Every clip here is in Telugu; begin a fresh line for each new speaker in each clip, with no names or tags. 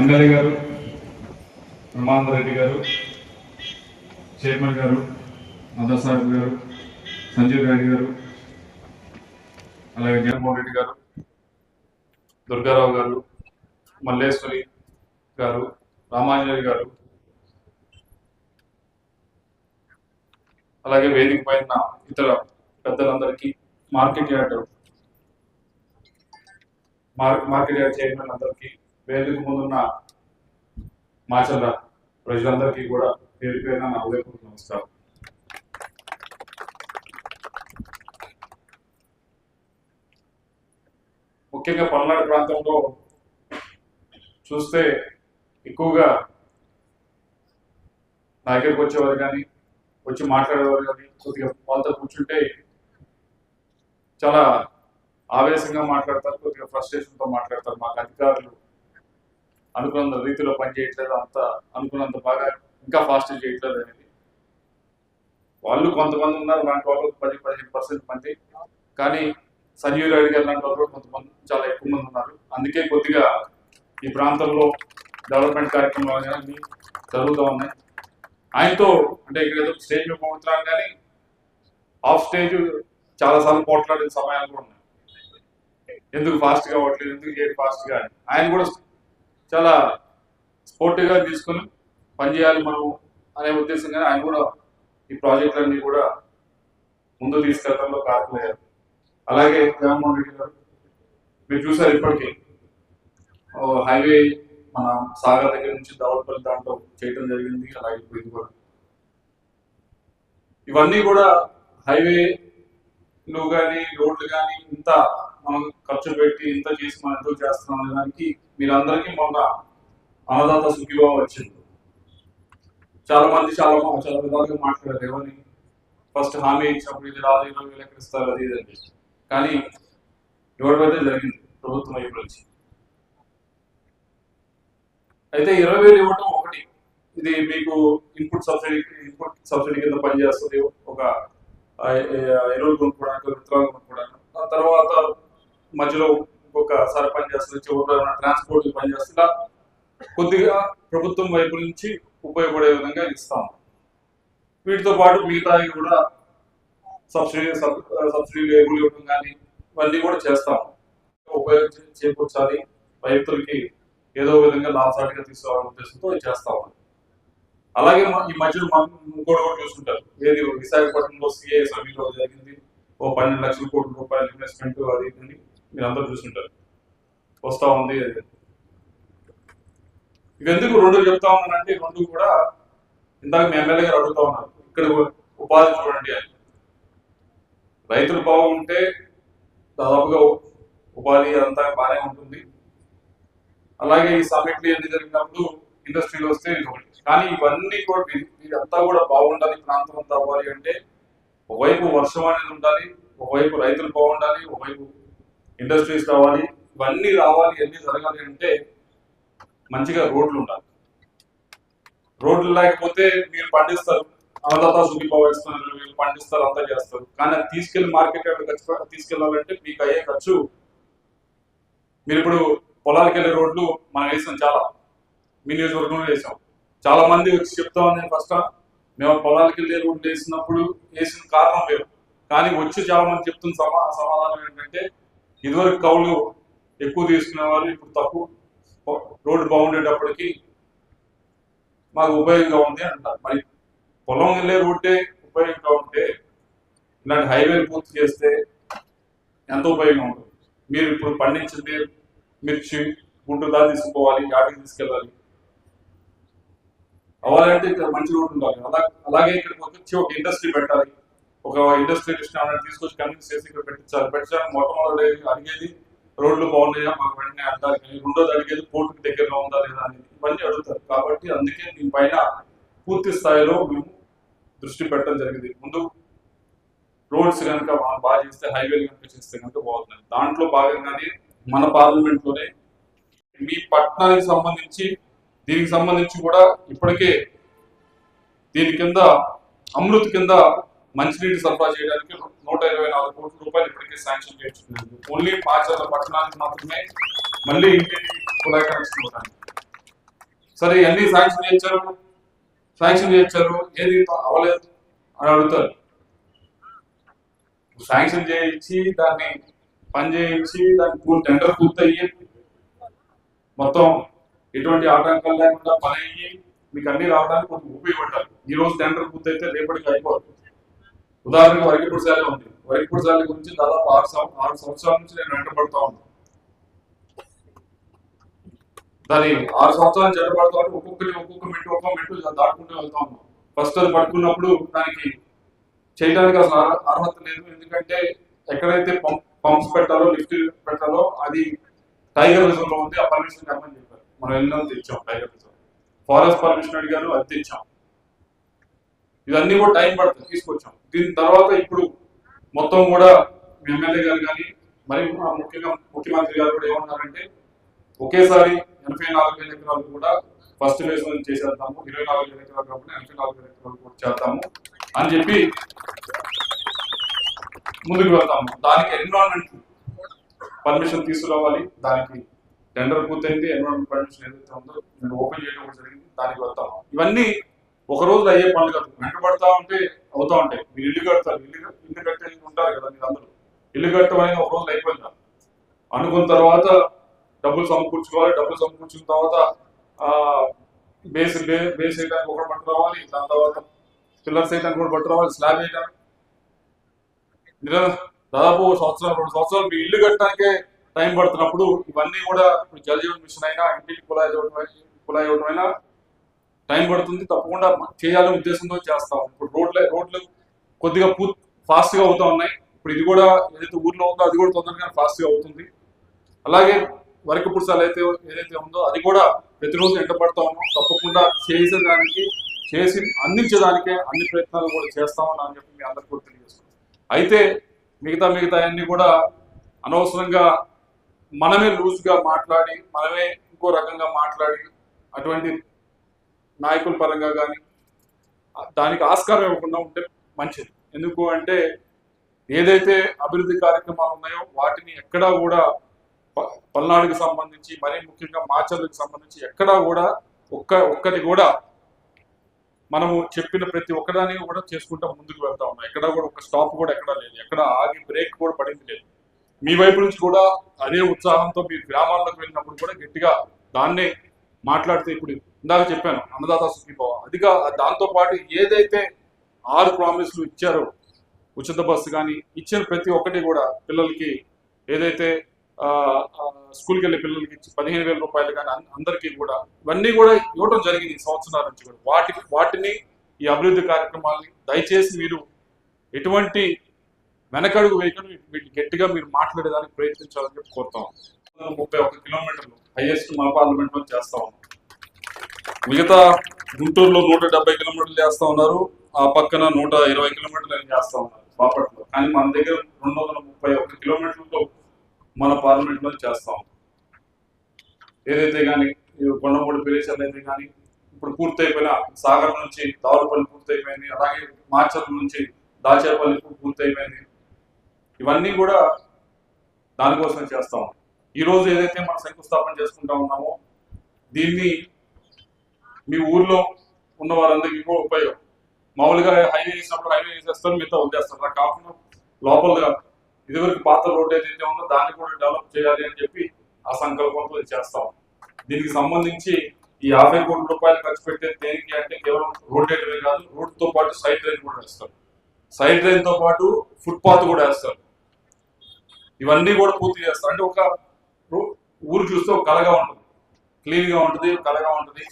ఎమ్మెల్యే గారు బ్రహ్మానంద రెడ్డి గారు చైర్మన్ గారు మదర్సాహెబ్ గారు సంజీవ్ రెడ్డి గారు అలాగే జగన్మోహన్ రెడ్డి గారు దుర్గారావు గారు మల్లేశ్వరి గారు రామాంజలి గారు అలాగే వేదిక పైన ఇతర పెద్దలందరికీ మార్కెట్ యార్డ్ మార్- మార్కెట్ యార్డ్ చైర్మన్ అందరికీ వేదిక ముందున్న మాచల్ల ప్రజలందరికీ కూడా పేరు పేరున నా ఉదయపూర్వక నమస్కారం. ముఖ్యంగా పల్నాడు ప్రాంతంలో చూస్తే ఎక్కువగా నా దగ్గరికి వచ్చేవారు కానీ వచ్చి మాట్లాడేవారు కానీ కొద్దిగా వాళ్ళతో కూర్చుంటే చాలా ఆవేశంగా మాట్లాడతారు కొద్దిగా ఫ్రస్ట్రేషన్తో మాట్లాడతారు. మాకు అధికారులు అనుకున్నంత రీతిలో పని చేయట్లేదు అంత అనుకున్నంత బాగా ఇంకా ఫాస్ట్ చేయట్లేదు అనేది. వాళ్ళు కొంతమంది ఉన్నారు లాంటి వాళ్ళు పది పదిహేను పర్సెంట్ మంది. కానీ సంజీవ్ రెడ్డి గారు లాంటి వాళ్ళు కొంతమంది చాలా ఎక్కువ మంది ఉన్నారు. అందుకే కొద్దిగా ఈ ప్రాంతంలో డెవలప్మెంట్ కార్యక్రమాలు కానీ జరుగుతూ ఉన్నాయి. ఆయనతో అంటే ఇక్కడ ఏదో స్టేజ్ మీద పోతున్నాను కానీ ఆఫ్ స్టేజ్ చాలాసార్లు పోట్లాడిన సమయాలు కూడా ఉన్నాయి. ఎందుకు ఫాస్ట్గా అవ్వట్లేదు ఎందుకు చేయడం ఫాస్ట్గా అని. ఆయన కూడా చాలా స్పోర్టివ్గా తీసుకుని పనిచేయాలి మనం అనే ఉద్దేశంగానే ఆయన కూడా ఈ ప్రాజెక్టులన్నీ కూడా ముందు తీసుకెళ్ళడంలో కారణమయ్యారు. అలాగే జగన్మోహన్ రెడ్డి గారు మీరు చూసారు ఇప్పటికీ హైవే మన సాగర్ దగ్గర నుంచి దావట్పల్లి దాంట్లో చేయడం జరిగింది అలాగే ఇప్పుడు కూడా. ఇవన్నీ కూడా హైవేలు కానీ రోడ్లు కానీ ఇంత మనం ఖర్చు పెట్టి ఇంత చేసి మనం ఎంతో చేస్తున్నాం అనే దానికి మీరందరికీ మొన్న అన్నదాత సుఖీభావం వచ్చింది. చాలా మంది చాలా చాలా విధాలుగా మాట్లాడారు. ఎవరిని? ఫస్ట్ హామీ ఇచ్చినప్పుడు ఇది రాదు ఇరవై వేలు ఇస్తారు అది ఇది అని కానీ ఇవ్వడమైతే జరిగింది ప్రభుత్వం వైపు నుంచి. అయితే ఇరవై వేలు ఇవ్వటం ఒకటి. ఇది మీకు ఇన్పుట్ సబ్సిడీ ఇన్పుట్ సబ్సిడీ కింద పనిచేస్తుంది ఒక ఎరువులు కొనుక్కోవడానికి విత్తనాలు కొనుక్కోవడానికి. ఆ తర్వాత మధ్యలో ఇంకొకసారి పనిచేస్తుంది చివరి ట్రాన్స్పోర్ట్ పనిచేస్తుంది కొద్దిగా ప్రభుత్వం వైపు నుంచి ఉపయోగపడే విధంగా ఇస్తాం. వీటితో పాటు మిగతావి కూడా సబ్సిడీ సబ్- లేబుల్ ఎరువులు ఇవ్వడం కానీ ఇవన్నీ కూడా చేస్తాం. ఉపయోగించి చేకూర్చాలి. రైతులకి ఏదో విధంగా లాభసాటిగా తీసుకోవాలనే ఉద్దేశంతో చేస్తాం. అలాగే ఈ మధ్యలో ఇంకోటి కూడా చూసుకుంటారు ఏది విశాఖపట్నంలో సిఐ సభ్యులో జరిగింది. ఓ పన్నెండు లక్షల కోట్ల రూపాయల ఇన్వెస్ట్మెంట్ అది ఇది అని మీరు అందరూ చూస్తుంటారు వస్తా ఉంది అది. ఎందుకు రెండు చెప్తా ఉన్నానంటే రెండు కూడా ఇందాక మీ ఎమ్మెల్యే గారు అడుగుతా ఉన్నారు. ఇక్కడ ఉపాధి చూడండి అని. రైతులు బాగుంటే దాదాపుగా ఉపాధి అంతా బాగానే ఉంటుంది. అలాగే ఈ సమ్మిట్లు ఎన్ని జరిగినప్పుడు ఇండస్ట్రీలు వస్తే ఇది ఒకటి. కానీ ఇవన్నీ కూడా ఇది- ఇదంతా కూడా బాగుండాలి ప్రాంతం అంతా అవ్వాలి అంటే ఒకవైపు వర్షం అనేది ఉండాలి ఒకవైపు రైతులు బాగుండాలి ఒకవైపు ఇండస్ట్రీస్ రావాలి ఇవన్నీ రావాలి ఇవన్నీ జరగాలి అంటే మంచిగా రోడ్లు ఉండాలి. రోడ్లు లేకపోతే మీరు పండిస్తారు అన్నదాత సుఖీభావిస్తున్నారు మీరు పండిస్తారు అంతా చేస్తారు. కానీ అది తీసుకెళ్ళి మార్కెట్ ఖచ్చితంగా తీసుకెళ్ళాలంటే మీకు అయ్యే ఖర్చు మీరు ఇప్పుడు పొలాలకు వెళ్ళే రోడ్లు మనం వేసాం చాలా. మీ నియోజకవర్గంలో వేసాం. చాలా మంది వచ్చి చెప్తా నేను ఫస్ట్ మేము పొలాలకి వెళ్ళే రోడ్లు వేసినప్పుడు వేసిన కారణం వేరు. కానీ వచ్చి చాలా మంది చెప్తున్న సమా సమాధానం ఏంటంటే ఇదివరకు కౌలు ఎక్కువ తీసుకునే వాళ్ళు ఇప్పుడు తక్కువ. రోడ్డు బాగుండేటప్పటికి మాకు ఉపయోగంగా ఉంది అంటారు. మరి పొలం వెళ్ళే రూటే ఉపయోగంగా ఉంటే ఇలాంటి హైవేలు పూర్తి చేస్తే ఎంత ఉపయోగం ఉంటుంది? మీరు ఇప్పుడు పండించింది మిర్చి గుంటు దా తీసుకుపోవాలి యాడికి తీసుకెళ్ళాలి. అవ్వాలంటే ఇక్కడ మంచి రోడ్డు ఉండాలి. అలా అలాగే ఇక్కడికి వచ్చి ఒక ఇండస్ట్రీ పెట్టాలి. ఒక ఇండస్ట్రీ తీసుకొచ్చి కన్విన్స్ చేసి ఇక్కడ పెట్టించాలి. పెట్టాలని మొట్టమొదటి అడిగేది రోడ్లు బాగున్నాయా మాకు వెంటనే అడగాలి కానీ రెండోది అడిగేది పోర్టుకి దగ్గరలో ఉందా లేదా అనేది. ఇవన్నీ అడుగుతారు. కాబట్టి అందుకే దీనిపైన పూర్తి స్థాయిలో మేము దృష్టి పెట్టడం జరిగింది. ముందు రోడ్స్ కనుక బాగా చేస్తే హైవేలు కనుక చేస్తే కనుక బాగుంటుంది. దాంట్లో భాగంగానే మన పార్లమెంట్లోనే మీ పట్టణానికి సంబంధించి దీనికి సంబంధించి కూడా ఇప్పటికే దీని కింద అమృత్ కింద మంచినీటి సరఫరా చేయడానికి నూట ఇరవై నాలుగు కోట్ల రూపాయలు ఇప్పటికే శాంక్షన్ చేయించుకున్నారు. ఓన్లీ పాచర్ల పట్టణానికి మాత్రమే మళ్ళీ ఇంటికి కుళాయి కనెక్షన్ ఇవ్వడానికి సరే ఎన్ని శాంక్షన్ చేయించారు. శాంక్షన్ చేయించారు. ఏది అవ్వలేదు అని అడుగుతారు. శాంక్షన్ చేయించి దాన్ని పని చేయించి దాన్ని టెండర్ పూర్తయ్యి మొత్తం ఎటువంటి ఆటంకాలు లేకుండా పని అయ్యి మీకు అన్ని రావడానికి కొంచెం ఉపయోగపడాలి ఈ రోజు టెండర్ పూర్తయితే రేపటికి అయిపోతుంది ఉదాహరణకు వరకిపూడి శాల ఉంది. వరకిపూడి శాల గురించి దాదాపు ఆరు ఆరు సంవత్సరాల నుంచి నేను వెంటబడతా ఉన్నాను. దాని ఆరు సంవత్సరాలు చెడబడతా ఉంటే ఒక్కొక్కటి ఒక్కొక్క మెట్టు ఒక్కొక్క మెట్టు దాటుకుంటూ వెళ్తా ఉన్నాం ఫస్ట్ అది పట్టుకున్నప్పుడు దానికి చేయడానికి అసలు అర్హత లేదు. ఎందుకంటే ఎక్కడైతే పంప్ పంప్స్ పెట్టాలో లిఫ్ట్ పెట్టాలో అది టైగర్ రిజర్వ్లో ఉంది. ఆ పర్మిషన్ కమ్మని మనం వెళ్ళినా తెచ్చాం డైరెక్ట్తో ఫారెస్ట్ పర్మిషన్ అడిగారు అది తెచ్చాం. ఇవన్నీ కూడా టైం పడుతుంది తీసుకొచ్చాం. దీని తర్వాత ఇప్పుడు మొత్తం కూడా ఎమ్మెల్యే గారు కానీ మరి ముఖ్యంగా ముఖ్యమంత్రి గారు కూడా ఏమన్నారంటే ఒకేసారి ఎనభై నాలుగు వేల ఎకరాలు కూడా ఫస్ట్ ఫేజ్ నుంచి చేసేద్దాము ఇరవై నాలుగు వేల ఎకరాలు కాబట్టి ఎనభై నాలుగు వేల ఎకరాలు కూడా చేద్దాము అని చెప్పి ముందుకు వెళ్తాము. దానికి ఎన్విరాన్మెంట్ పర్మిషన్ తీసుకురావాలి దానికి టెండర్ పూర్తయింది ఎన్విరాన్మెంట్ పర్మిషన్ ఏదైతే ఉందో నేను ఓపెన్ చేయడం కూడా జరిగింది దానికి వెళ్తాము ఇవన్నీ ఒక రోజు అయ్యే పనులు కాదు వెంటబడతా ఉంటే అవుతా ఉంటాయి. మీరు ఇల్లు కడతారు. ఇల్లు ఇల్లు కట్టే ఉంటారు కదా మీరు అందరూ ఇల్లు కట్టడం అనేది ఒక రోజు అయిపోయింది అనుకున్న తర్వాత డబ్బులు సమకూర్చుకోవాలి. డబ్బులు సమకూర్చుకున్న తర్వాత బేస్ బేస్ వేయడానికి ఒకటి పట్టు రావాలి దాని తర్వాత పిల్లర్స్ వేయడానికి కూడా పట్టు రావాలి స్లాబ్ వేయడానికి దాదాపు సంవత్సరాలు సంవత్సరం రెండు సంవత్సరాలు మీ ఇల్లు కట్టడానికే టైం పడుతున్నప్పుడు ఇవన్నీ కూడా ఇప్పుడు జల్ జీవన్ మిషన్ అయినా ఇంటికి కుళాయి చూడటం అయినా- కుళాయి ఇవ్వడం అయినా టైం పడుతుంది. తప్పకుండా చేయాలనే ఉద్దేశంతో చేస్తాం. ఇప్పుడు రోడ్లు రోడ్లు కొద్దిగా పూ ఫాస్ట్గా అవుతూ ఉన్నాయి. ఇప్పుడు ఇది కూడా ఏదైతే ఊర్లో ఉందో అది కూడా తొందరగా ఫాస్ట్గా అవుతుంది. అలాగే వరకు పురుషాలు అయితే ఏదైతే ఉందో అది కూడా ప్రతిరోజు ఎంటపడతా ఉన్నాం. తప్పకుండా చేసేదానికి చేసి అందించడానికే అన్ని ప్రయత్నాలు కూడా చేస్తామని అని చెప్పి మీ అందరికీ కూడా తెలియజేస్తున్నాం. అయితే మిగతా మిగతా అన్నీ కూడా అనవసరంగా మనమే లూజ్గా మాట్లాడి మనమే ఇంకో రకంగా మాట్లాడి అటువంటి నాయకుల పరంగా కానీ దానికి ఆస్కారం ఇవ్వకుండా ఉంటే మంచిది. ఎందుకు అంటే ఏదైతే అభివృద్ధి కార్యక్రమాలు ఉన్నాయో వాటిని ఎక్కడా కూడా ప- పల్నాడుకి సంబంధించి మరీ ముఖ్యంగా మాచర్లకు సంబంధించి ఎక్కడా కూడా ఒక్క ఒక్కటి కూడా మనము చెప్పిన ప్రతి ఒక్కదాన్ని కూడా చేసుకుంటా ముందుకు వెళ్తా ఉన్నాం. ఎక్కడ కూడా ఒక స్టాప్ కూడా ఎక్కడా లేదు. ఎక్కడ ఆగి బ్రేక్ కూడా పడింది లేదు. మీ వైపు నుంచి కూడా అదే ఉత్సాహంతో మీరు గ్రామాల్లోకి వెళ్ళినప్పుడు కూడా గట్టిగా దాన్నే మాట్లాడితే ఇప్పుడు ఇందాక చెప్పాను అన్నదాత సుఖీభావ. అదిగా దాంతో పాటు ఏదైతే ఆరు ప్రామిస్లు ఇచ్చారో ఉచిత బస్సు కానీ ఇచ్చిన ప్రతి ఒక్కటి కూడా పిల్లలకి ఏదైతే స్కూల్కి వెళ్ళే పిల్లలకి పదిహేను వేల రూపాయలు కానీ అందరికీ కూడా ఇవన్నీ కూడా ఇవ్వడం జరిగింది ఈ సంవత్సరాల నుంచి కూడా. వాటి వాటిని ఈ అభివృద్ధి కార్యక్రమాల్ని దయచేసి మీరు ఎటువంటి వెనకడుగు వేయకుండా. వీటిని గట్టిగా మీరు మాట్లాడేదానికి ప్రయత్నించాలని చెప్పి కోరుతాం. ముప్పై ఒక్క కిలోమీటర్లు హైయెస్ట్ మా పార్లమెంట్లో చేస్తా ఉన్నాం మిగతా గుంటూరులో నూట డెబ్బై కిలోమీటర్లు చేస్తా ఉన్నారు. ఆ పక్కన నూట ఇరవై కిలోమీటర్లు చేస్తా ఉన్నారు. బాపట్లో. కానీ మన దగ్గర రెండు వందల ముప్పై ఒక్క కిలోమీటర్లతో మన పార్లమెంట్లో చేస్తాం ఏదైతే కానీ కొండమూడి ప్రదేశాలు అయితే కానీ ఇప్పుడు పూర్తయిపోయిన సాగర్ నుంచి దావులపల్లి పూర్తయిపోయింది అలాగే మాచర్ల నుంచి దాచేపల్లి పూర్తయిపోయింది. ఇవన్నీ కూడా దానికోసం చేస్తాం. ఈరోజు ఏదైతే మనం శంకుస్థాపన చేసుకుంటా ఉన్నామో దీన్ని మీ ఊర్లో ఉన్న వారందరికీ కూడా ఉపయోగం. మామూలుగా హైవే వేసినప్పుడు హైవే వేసేస్తారు మిగతా వదిలేస్తారు. అలా కాకుండా లోపల ఇదివరకు పాత రోడ్ ఏదైతే ఉందో దాన్ని కూడా డెవలప్ చేయాలి అని చెప్పి ఆ సంకల్పంతో చేస్తాం. దీనికి సంబంధించి ఈ యాభై కోట్ల రూపాయలు ఖర్చు పెట్టేది దేనికి అంటే కేవలం రోడ్ వేయడమే కాదు రోడ్తో పాటు సైడ్ డ్రైన్ కూడా వేస్తారు. సైడ్ రైన్తో పాటు ఫుట్పాత్ కూడా వేస్తారు. ఇవన్నీ కూడా పూర్తి చేస్తారు అంటే ఒక ఊరు చూస్తే ఒక కలగా ఉంటుంది. క్లీన్గా ఉంటుంది కలగా ఉంటుంది.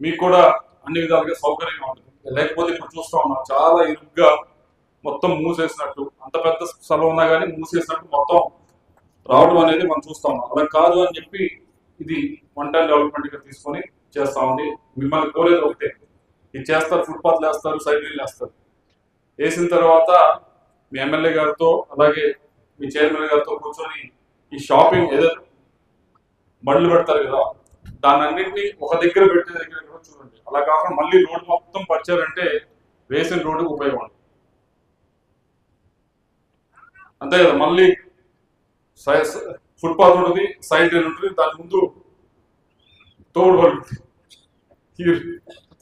మీకు కూడా అన్ని విధాలుగా సౌకర్యంగా ఉంటుంది. లేకపోతే ఇప్పుడు చూస్తూ ఉన్నాం చాలా ఇరుగ్గా మొత్తం మూసేసినట్టు అంత పెద్ద స్థలం ఉన్నా కానీ మూసేసినట్టు మొత్తం రావడం అనేది మనం చూస్తా ఉన్నాం. అలా కాదు అని చెప్పి ఇది వన్ టైం డెవలప్మెంట్గా తీసుకొని చేస్తా ఉంది. మిమ్మల్ని కోరేది ఒకటే. ఇది చేస్తారు ఫుట్పాత్ వేస్తారు సైడ్ వేస్తారు వేసిన తర్వాత మీ ఎమ్మెల్యే గారితో అలాగే మీ చైర్మన్ గారితో కూర్చొని ఈ షాపింగ్ ఏదో బండ్లు పెడతారు కదా దాని అన్నింటినీ ఒక దగ్గర పెట్టే దగ్గర కూడా చూడండి. అలా కాకుండా మళ్ళీ రోడ్డు మొత్తం పరిచారంటే వేసిన రోడ్డుకు ఉపయోగం అంతే కదా మళ్ళీ ఫుట్పాత్ ఉంటుంది సైడ్ డ్రైన్ ఉంటుంది దాని ముందు తోడు బండ్లు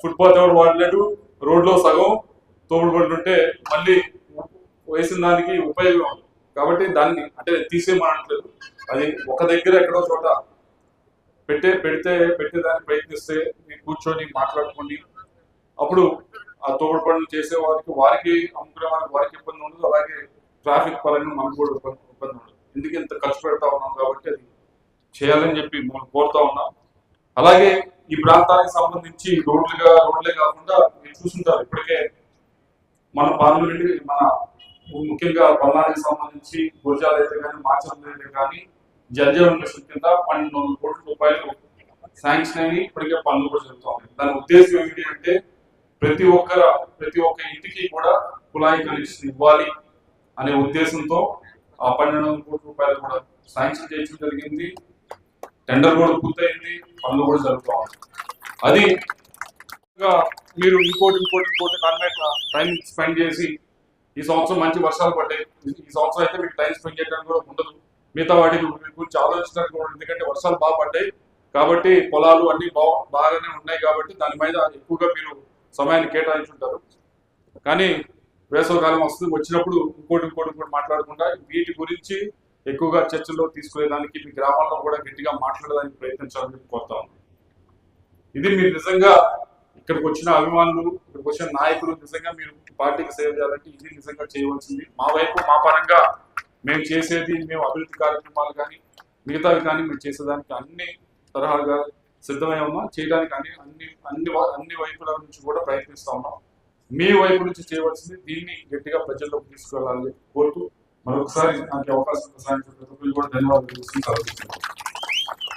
ఫుట్పాత్ ఎవరు వాడలేడు రోడ్లో సగం తోడు బండ్లు ఉంటే మళ్ళీ వేసిన దానికి ఉపయోగం కాబట్టి దాన్ని అంటే తీసేయమనట్లేదు. అది ఒక దగ్గర ఎక్కడో చోట పెట్టే పెడితే పెట్టేదానికి ప్రయత్నిస్తే మీరు కూర్చొని మాట్లాడుకోండి అప్పుడు ఆ తోడు పనులు చేసే వారికి వారికి అమ్ముకునే వారికి వారికి ఇబ్బంది ఉండదు. అలాగే ట్రాఫిక్ పరంగా మనకు కూడా ఇబ్బంది ఇబ్బంది ఉండదు. ఎందుకు ఇంత ఖర్చు పెడతా ఉన్నాం కాబట్టి అది చేయాలని చెప్పి మనం కోరుతా ఉన్నాం. అలాగే ఈ ప్రాంతానికి సంబంధించి రోడ్లుగా రోడ్లే కాకుండా మీరు చూసుంటారు. ఇప్పటికే మన పార్లమెంట్ మన ముఖ్యంగా బల్లానికి సంబంధించి గురజాల అయితే కానీ మాచర్ల అయితే కానీ జలజీవన్ మిషన్ కింద పన్నెండు వందల కోట్ల రూపాయలు శాంక్షన్ అయిన ఇప్పటికే పనులు కూడా జరుగుతూ ఉన్నాయి. దాని ఉద్దేశం ఏంటి అంటే ప్రతి ఒక్కర ప్రతి ఒక్క ఇంటికి కూడా కుళాయి కనెక్షన్ ఇవ్వాలి అనే ఉద్దేశంతో ఆ పన్నెండు వందల కోట్ల రూపాయలు కూడా శాంక్షన్ చేయడం జరిగింది. టెండర్ కూడా పూర్తయింది. పనులు కూడా జరుగుతూ ఉన్నాయి. అది ఇంకా మీరు ఇంకోటి ఇంకోటి ఇంకోటి దాని మీద టైం స్పెండ్ చేసి ఈ సంవత్సరం మంచి వర్షాలు పడ్డాయి. ఈ సంవత్సరం అయితే మీకు టైం స్పెండ్ చేయడానికి కూడా ఉండదు మిగతా వాటి మీ గురించి ఆలోచించడానికి కూడా ఎందుకంటే వర్షాలు బాగా పడ్డాయి. కాబట్టి పొలాలు అన్ని బాగా బాగానే ఉన్నాయి కాబట్టి దాని మీద ఎక్కువగా మీరు సమయాన్ని కేటాయించుంటారు. కానీ వేసవకాలం వస్తుంది వచ్చినప్పుడు ఇంకోటి ఇంకోటి ఇంకోటి మాట్లాడకుండా వీటి గురించి ఎక్కువగా చర్చల్లో తీసుకునేదానికి మీ గ్రామాల్లో కూడా గట్టిగా మాట్లాడడానికి ప్రయత్నించాలని కోరుతా ఇది మీరు నిజంగా ఇక్కడికి వచ్చిన అభిమానులు ఇక్కడికి వచ్చిన నాయకులు నిజంగా మీరు పార్టీకి సేవ చేయాలంటే ఇది నిజంగా చేయవలసింది. మా వైపు మా పరంగా మేము చేసేది మేము అభివృద్ధి కార్యక్రమాలు కానీ మిగతావి కానీ మేము చేసేదానికి అన్ని తరహాలుగా సిద్ధమై ఉన్నాం. చేయడానికి అన్ని అన్ని అన్ని వా- అన్ని వైపుల నుంచి కూడా ప్రయత్నిస్తా ఉన్నాం. మీ వైపు నుంచి చేయవలసింది దీన్ని గట్టిగా ప్రజల్లోకి తీసుకెళ్ళాలని కోరుతూ మరొకసారి నాకు అవకాశం ప్రసాదించిన కూడా ధన్యవాదాలు